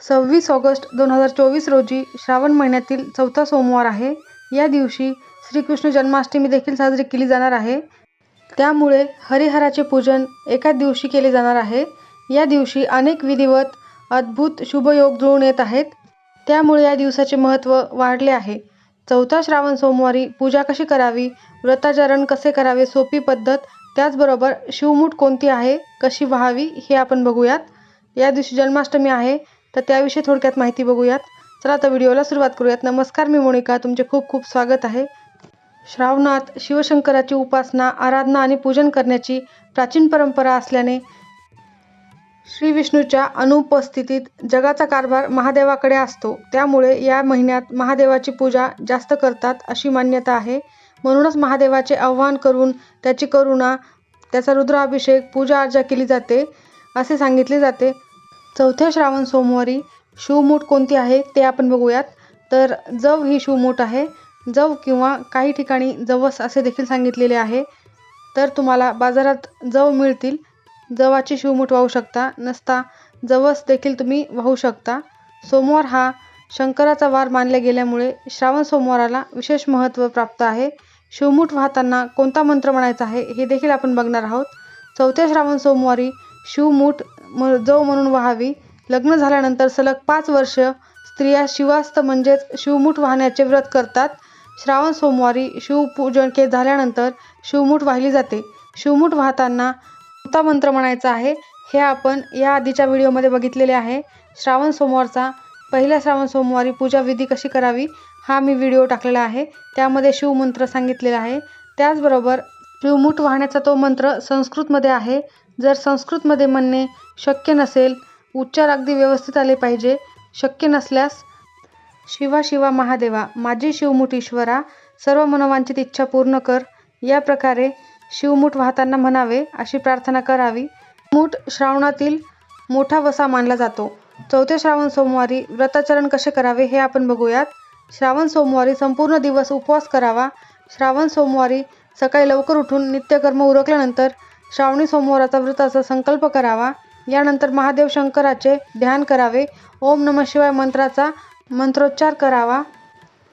सव्वीस ऑगस्ट दोन हजार चोवीस रोजी श्रावण महिन्यातील चौथा सोमवार आहे. या दिवशी श्रीकृष्ण जन्माष्टमी देखील साजरी केली जाणार आहे. त्यामुळे हरिहराचे पूजन एकाच दिवशी केले जाणार आहे. या दिवशी अनेक विधिवत अद्भुत शुभयोग जुळून येत आहेत. त्यामुळे या दिवसाचे महत्त्व वाढले आहे. चौथा श्रावण सोमवारी पूजा कशी करावी व्रताचरण कसे करावे सोपी पद्धत त्याचबरोबर शिवमूठ कोणती आहे कशी व्हावी हे आपण बघूयात. या दिवशी जन्माष्टमी आहे. तर त्याविषयी थोडक्यात माहिती बघूयात. चला आता व्हिडिओला सुरुवात करूयात. नमस्कार मी मोनिका. तुमचे खूप खूप स्वागत आहे. श्रावणात शिवशंकराची उपासना आराधना आणि पूजन करण्याची प्राचीन परंपरा असल्याने श्री विष्णूच्या अनुपस्थितीत जगाचा कारभार महादेवाकडे असतो. त्यामुळे या महिन्यात महादेवाची पूजा जास्त करतात अशी मान्यता आहे. म्हणूनच महादेवाचे आव्हान करून त्याची करुणा त्याचा रुद्राभिषेक पूजा अर्चा केली जाते असे सांगितले जाते. चौथ्या श्रावण सोमवारी शिवमूठ कोणती आहे ते आपण बघूयात. तर जव ही शिवमूठ आहे. जव किंवा काही ठिकाणी जवस असे देखील सांगितलेले आहे. तर तुम्हाला बाजारात जव मिळतील. जवाची शिवमूठ वाहू शकता नसता जवस देखील तुम्ही वाहू शकता. सोमवार हा शंकराचा वार मानल्या गेल्यामुळे श्रावण सोमवाराला विशेष महत्त्व प्राप्त आहे. शिवमूठ वाहताना कोणता मंत्र म्हणायचा आहे हे देखील आपण बघणार आहोत. चौथ्या श्रावण सोमवारी शिवमूठ म जव म्हणून व्हावी. लग्न झाल्यानंतर सलग पाच वर्ष स्त्रिया शिवास्त म्हणजेच शिवमुठ वाहण्याचे व्रत करतात. श्रावण सोमवारी शिवपूजन के झाल्यानंतर शिवमुठ वाहिली जाते. शिवमुठ वाहताना कोणता मंत्र म्हणायचा आहे? हे आपण या आधीच्या व्हिडिओमध्ये बघितलेले आहे. श्रावण सोमवारचा पहिल्या श्रावण सोमवारी पूजा विधी कशी करावी? हा मी व्हिडिओ टाकलेला आहे. त्यामध्ये शिवमंत्र सांगितलेला आहे. त्याचबरोबर शिवमुठ वाहण्याचा तो मंत्र संस्कृतमध्ये आहे. जर संस्कृतमध्ये म्हणणे शक्य नसेल उच्चार अगदी व्यवस्थित आले पाहिजे. शक्य नसल्यास शिवा शिवा महादेवा माझी शिवमुठ ईश्वरा सर्व मनोवांचित इच्छा पूर्ण कर. या प्रकारे शिवमुठ वाहताना म्हणावे अशी प्रार्थना करावी. मूठ श्रावणातील मोठा वसा मानला जातो. चौथ्या श्रावण सोमवारी व्रताचरण कसे करावे हे आपण बघूयात. श्रावण सोमवारी संपूर्ण दिवस उपवास करावा. श्रावण सोमवारी सकाळी लवकर उठून नित्यकर्म उरकल्यानंतर श्रावणी सोमवाराचा व्रताचा संकल्प करावा. यानंतर महादेव शंकराचे ध्यान करावे. ओम नम शिवाय मंत्राचा मंत्रोच्चार करावा.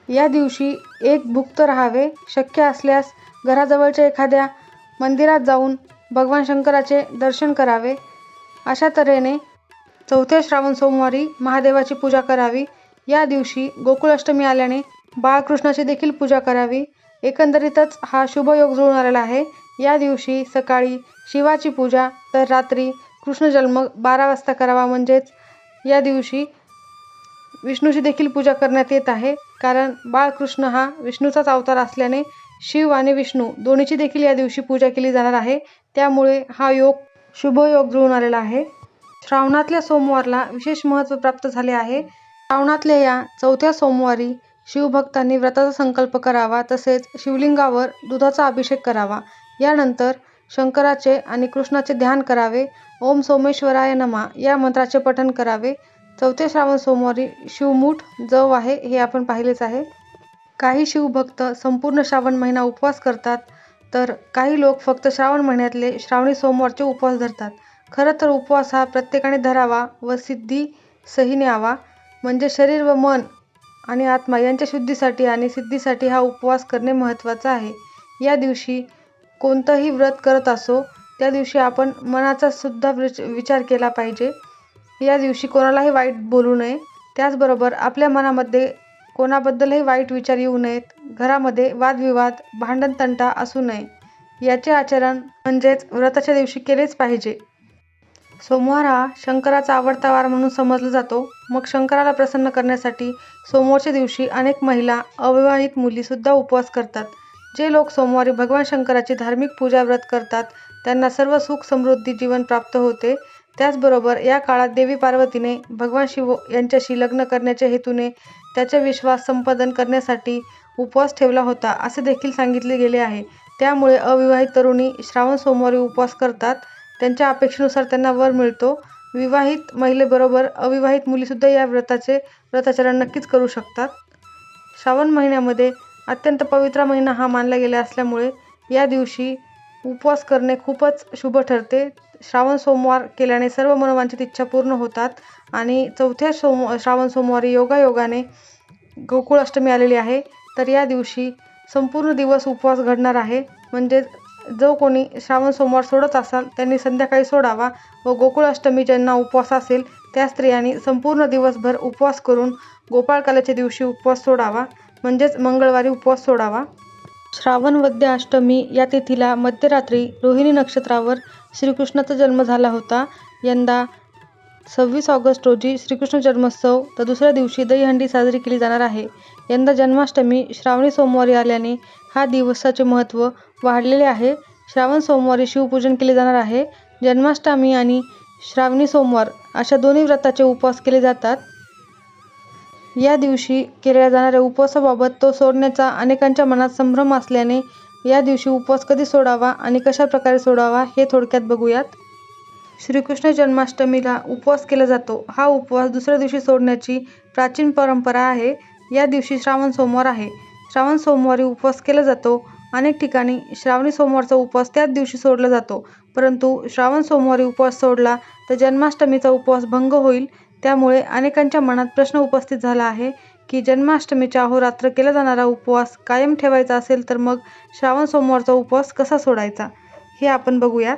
या दिवशी एक भुक्त राहावे. शक्य असल्यास घराजवळच्या एखाद्या मंदिरात जाऊन भगवान शंकराचे दर्शन करावे. अशा तऱ्हेने चौथ्या श्रावण सोमवारी महादेवाची पूजा करावी. या दिवशी गोकुळाष्टमी आल्याने बाळकृष्णाची देखील पूजा करावी. एकंदरीतच हा शुभयोग जुळून आलेला आहे. या दिवशी सकाळी शिवाची पूजा तर रात्री कृष्ण जन्म बारा वाजता करावा म्हणजेच या दिवशी विष्णूची देखील पूजा करण्यात येत आहे. कारण बाळकृष्ण हा विष्णूचाच अवतार असल्याने शिव आणि विष्णू दोन्हीची देखील या दिवशी पूजा केली जाणार आहे. त्यामुळे हा योग शुभयोग जुळून आलेला आहे. श्रावणातल्या सोमवारला विशेष महत्त्व प्राप्त झाले आहे. श्रावणातल्या या चौथ्या सोमवारी शिवभक्तांनी व्रताचा संकल्प करावा तसेच शिवलिंगावर दुधाचा अभिषेक करावा. यानंतर शंकराचे आणि कृष्णाचे ध्यान करावे. ओम सोमेश्वराय नमा. या मंत्राचे पठण करावे. चौथे श्रावण सोमवारी शिवमूठ जव आहे हे आपण पाहिलेच आहे. काही शिवभक्त संपूर्ण श्रावण महिना उपवास करतात तर काही लोक फक्त श्रावण महिन्यातले श्रावणी सोमवारचे उपवास धरतात. खरं तर उपवास हा प्रत्येकाने धरावा व सिद्धी सही न्यावा म्हणजे शरीर व मन आणि आत्मा यांच्या शुद्धीसाठी आणि सिद्धीसाठी हा उपवास करणे महत्त्वाचं आहे. या दिवशी कोणतंही व्रत करत असो त्या दिवशी आपण मनाचा सुद्धा विच विचार केला पाहिजे. या दिवशी कोणालाही वाईट बोलू नये. त्याचबरोबर आपल्या मनामध्ये कोणाबद्दलही वाईट विचार येऊ नयेत. घरामध्ये वादविवाद भांडणतंटा असू नये. याचे आचरण म्हणजेच व्रताच्या दिवशी केलेच पाहिजे. सोमवार हा शंकराचा आवडता वार म्हणून समजला जातो. मग शंकराला प्रसन्न करण्यासाठी सोमवारच्या दिवशी अनेक महिला अविवाहित मुलीसुद्धा उपवास करतात. जे लोक सोमवारी भगवान शंकराची धार्मिक पूजा व्रत करतात त्यांना सर्व सुख समृद्धी जीवन प्राप्त होते. त्याचबरोबर या काळात देवी पार्वतीने भगवान शिव यांच्याशी लग्न करण्याच्या हेतूने त्याचा विश्वास संपादन करण्यासाठी उपवास ठेवला होता असे देखील सांगितले गेले आहे. त्यामुळे अविवाहित तरुणी श्रावण सोमवारी उपवास करतात. त्यांच्या अपेक्षेनुसार त्यांना वर मिळतो. विवाहित महिलेबरोबर अविवाहित मुलीसुद्धा या व्रताचे व्रताचरण नक्कीच करू शकतात. श्रावण महिन्यामध्ये अत्यंत पवित्र महिना हा मानला गेला असल्यामुळे या दिवशी उपवास करणे खूपच शुभ ठरते. श्रावण सोमवार केल्याने सर्व मनोवांचित इच्छा पूर्ण होतात आणि चौथ्या सोम श्रावण सोमवारी योगायोगाने गोकुळाष्टमी आलेली आहे. तर या दिवशी संपूर्ण दिवस उपवास घडणार आहे. म्हणजे जो कोणी श्रावण सोमवार सोडत असाल त्यांनी संध्याकाळी सोडावा व गोकुळाष्टमी ज्यांना उपवास असेल त्या स्त्रियांनी संपूर्ण दिवसभर उपवास करून गोपाळकालाच्या दिवशी उपवास सोडावा. म्हणजेच मंगळवारी उपवास सोडावा. श्रावण वद्य अष्टमी या तिथीला मध्यरात्री रोहिणी नक्षत्रावर श्रीकृष्णाचा जन्म झाला होता. यंदा सव्वीस ऑगस्ट रोजी श्रीकृष्ण जन्मोत्सव तर दुसऱ्या दिवशी दहीहंडी साजरी केली जाणार आहे. यंदा जन्माष्टमी श्रावणी सोमवारी आल्याने हा दिवसाचे महत्त्व वाढलेले आहे. श्रावण सोमवारी शिवपूजन केले जाणार आहे. जन्माष्टमी आणि श्रावणी सोमवार अशा दोन्ही व्रताचे उपवास केले जातात. या दिवशी केल्या जाणाऱ्या उपवासाबाबत तो सोडण्याचा अनेकांच्या मनात संभ्रम असल्याने या दिवशी उपवास कधी सोडावा आणि कशा प्रकारे सोडावा हे थोडक्यात बघूयात. श्रीकृष्ण जन्माष्टमीला उपवास केला जातो. हा उपवास दुसऱ्या दिवशी सोडण्याची प्राचीन परंपरा आहे. या दिवशी श्रावण सोमवार आहे. श्रावण सोमवारी उपवास केला जातो. अनेक ठिकाणी श्रावणी सोमवारचा उपवास त्याच दिवशी सोडला जातो. परंतु श्रावण सोमवारी उपवास सोडला तर जन्माष्टमीचा उपवास भंग होईल. त्यामुळे अनेकांच्या मनात प्रश्न उपस्थित झाला आहे की जन्माष्टमीच्या अहोरात्र केला जाणारा उपवास कायम ठेवायचा असेल तर मग श्रावण सोमवारचा उपवास कसा सोडायचा? हे आपण बघूयात.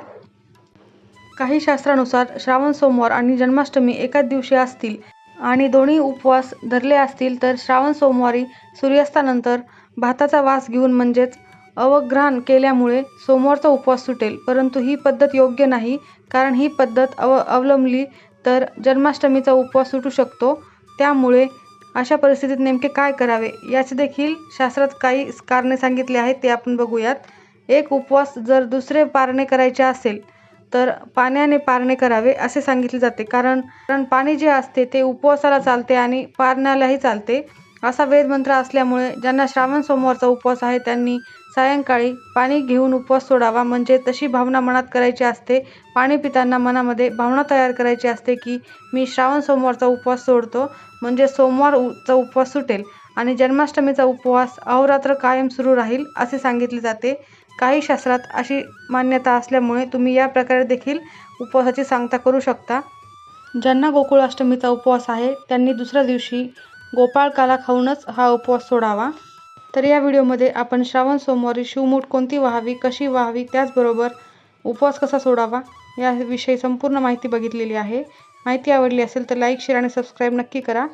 काही शास्त्रानुसार श्रावण सोमवार आणि जन्माष्टमी एकाच दिवशी असतील आणि दोन्ही उपवास धरले असतील तर श्रावण सोमवारी सूर्यास्तानंतर भाताचा वास घेऊन म्हणजेच अवग्रहण केल्यामुळे सोमवारचा उपवास सुटेल. परंतु ही पद्धत योग्य नाही कारण ही पद्धत अव अवलंबली तर जन्माष्टमीचा उपवास सुटू शकतो. त्यामुळे अशा परिस्थितीत नेमके काय करावे? याचे देखील शास्त्रात काही कारणे सांगितले आहेत ते आपण बघूयात. एक उपवास जर दुसरे पारणे करायचे असेल तर पाण्याने पारणे करावे असे सांगितले जाते. कारण कारण पाणी जे असते ते उपवासाला चालते आणि पारण्यालाही चालते. असा वेदमंत्र असल्यामुळे ज्यांना श्रावण सोमवारचा उपवास आहे त्यांनी सायंकाळी पाणी घेऊन उपवास सोडावा. म्हणजे तशी भावना मनात करायची असते. पाणी पिताना मनामध्ये भावना तयार करायची असते की मी श्रावण सोमवारचा उपवास सोडतो. म्हणजे सोमवारचा उपवास सुटेल आणि जन्माष्टमीचा उपवास अहोरात्र कायम सुरू राहील असे सांगितले जाते. काही शास्त्रात अशी मान्यता असल्यामुळे तुम्ही या प्रकारे देखील उपवासाची सांगता करू शकता. ज्यांना गोकुळाष्टमीचा उपवास आहे त्यांनी दुसऱ्या दिवशी गोपाळकाला खाऊनच हा उपवास सोडावा. तर या व्हिडिओमध्ये आपण श्रावण सोमवारी शिवमूठ कोणती व्हावी कशी व्हावी त्याचबरोबर उपवास कसा सोडावा याविषयी संपूर्ण माहिती बघितलेली आहे. माहिती आवडली असेल तर लाईक शेअर आणि सबस्क्राईब नक्की करा.